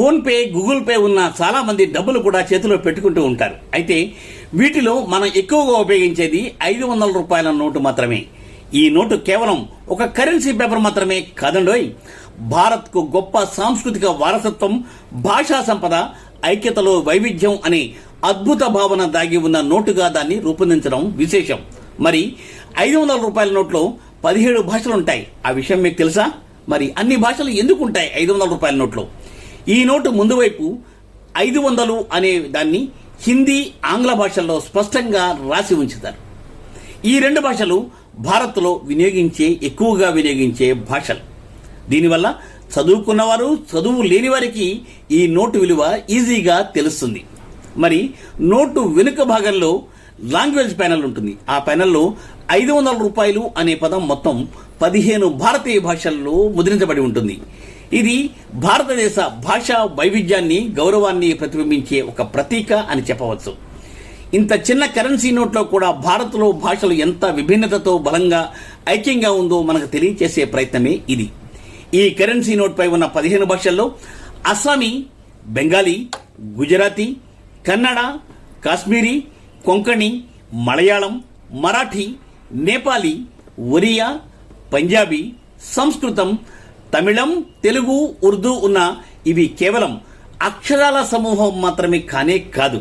PhonePe Google pay ఉన్న చాలామంది డబ్బులు కూడా చేతిలో పెట్టుకుంటూ ఉంటారు. అయితే వీటిలో మనం ఎక్కువగా ఉపయోగించేది ఐదు వందల రూపాయల నోటు మాత్రమే. ఈ నోటు కేవలం ఒక కరెన్సీ పేపర్ మాత్రమే కాదండోయ్. భారత్కు గొప్ప సాంస్కృతిక వారసత్వం భాషా సంపద ఐక్యతలో వైవిధ్యం అనే అద్భుత భావన దాగి ఉన్న నోటుగా దాన్ని రూపొందించడం విశేషం. మరి ఐదు వందల రూపాయల నోట్లో పదిహేడు భాషలు ఉంటాయి ఆ విషయం మీకు తెలుసా? మరి అన్ని భాషలు ఎందుకు ఉంటాయి ఐదు వందల రూపాయల నోట్లో? ఈ నోటు ముందు వైపు ఐదు వందలు అనే దాన్ని హిందీ ఆంగ్ల భాషల్లో స్పష్టంగా రాసి ఉంచుతారు. ఈ రెండు భాషలు భారత్లో వినియోగించే ఎక్కువగా వినియోగించే భాషలు. దీనివల్ల చదువుకున్నవారు చదువు లేని వారికి ఈ నోటు విలువ ఈజీగా తెలుస్తుంది. మరి నోటు వెనుక భాగంలో లాంగ్వేజ్ ప్యానెల్ ఉంటుంది. ఆ ప్యానెల్లో ఐదు వందల రూపాయలు అనే పదం మొత్తం పదిహేను భారతీయ భాషల్లో ముద్రించబడి ఉంటుంది. ఇది భారతదేశ భాషా వైవిధ్యాన్ని గౌరవాన్ని ప్రతిబింబించే ఒక ప్రతీక అని చెప్పవచ్చు. ఇంత చిన్న కరెన్సీ నోట్లో కూడా భారత్లో భాషలు ఎంత విభిన్నతతో బలంగా ఐక్యంగా ఉందో మనకు తెలియచేసే ప్రయత్నమే ఇది. ఈ కరెన్సీ నోట్పై ఉన్న పదిహేను భాషల్లో అస్సామీ బెంగాలీ గుజరాతీ కన్నడ కాశ్మీరీ కొంకణి మలయాళం మరాఠీ నేపాలీ ఒరియా పంజాబీ సంస్కృతం తమిళం తెలుగు ఉర్దూ ఉన్న ఇవి కేవలం అక్షరాల సమూహం మాత్రమే కానే కాదు.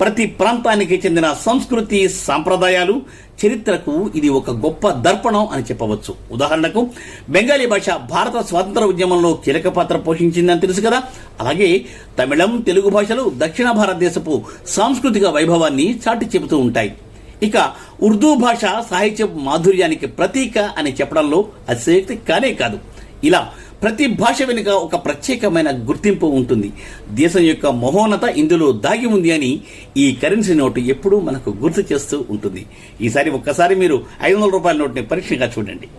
ప్రతి ప్రాంతానికి చెందిన సంస్కృతి సాంప్రదాయాలు చరిత్రకు ఇది ఒక గొప్ప దర్పణం అని చెప్పవచ్చు. ఉదాహరణకు బెంగాలీ భాష భారత స్వాతంత్ర ఉద్యమంలో కీలక పాత్ర పోషించిందని తెలుసు కదా? అలాగే తమిళం తెలుగు భాషలు దక్షిణ భారతదేశపు సాంస్కృతిక వైభవాన్ని చాటి చెబుతూ ఉంటాయి. ఇక ఉర్దూ భాష సాహిత్య మాధుర్యానికి ప్రతీక అని చెప్పడంలో అతిశయక్తి కానే కాదు. ఇలా ప్రతి భాష వెనుక ఒక ప్రత్యేకమైన గుర్తింపు ఉంటుంది. దేశం యొక్క మహోన్నత ఇందులో దాగి ఉంది అని ఈ కరెన్సీ నోటు ఎప్పుడూ మనకు గుర్తు చేస్తూ ఉంటుంది. ఈసారి ఒక్కసారి మీరు ఐదు వందల రూపాయల నోటుని పరీక్షగా చూడండి.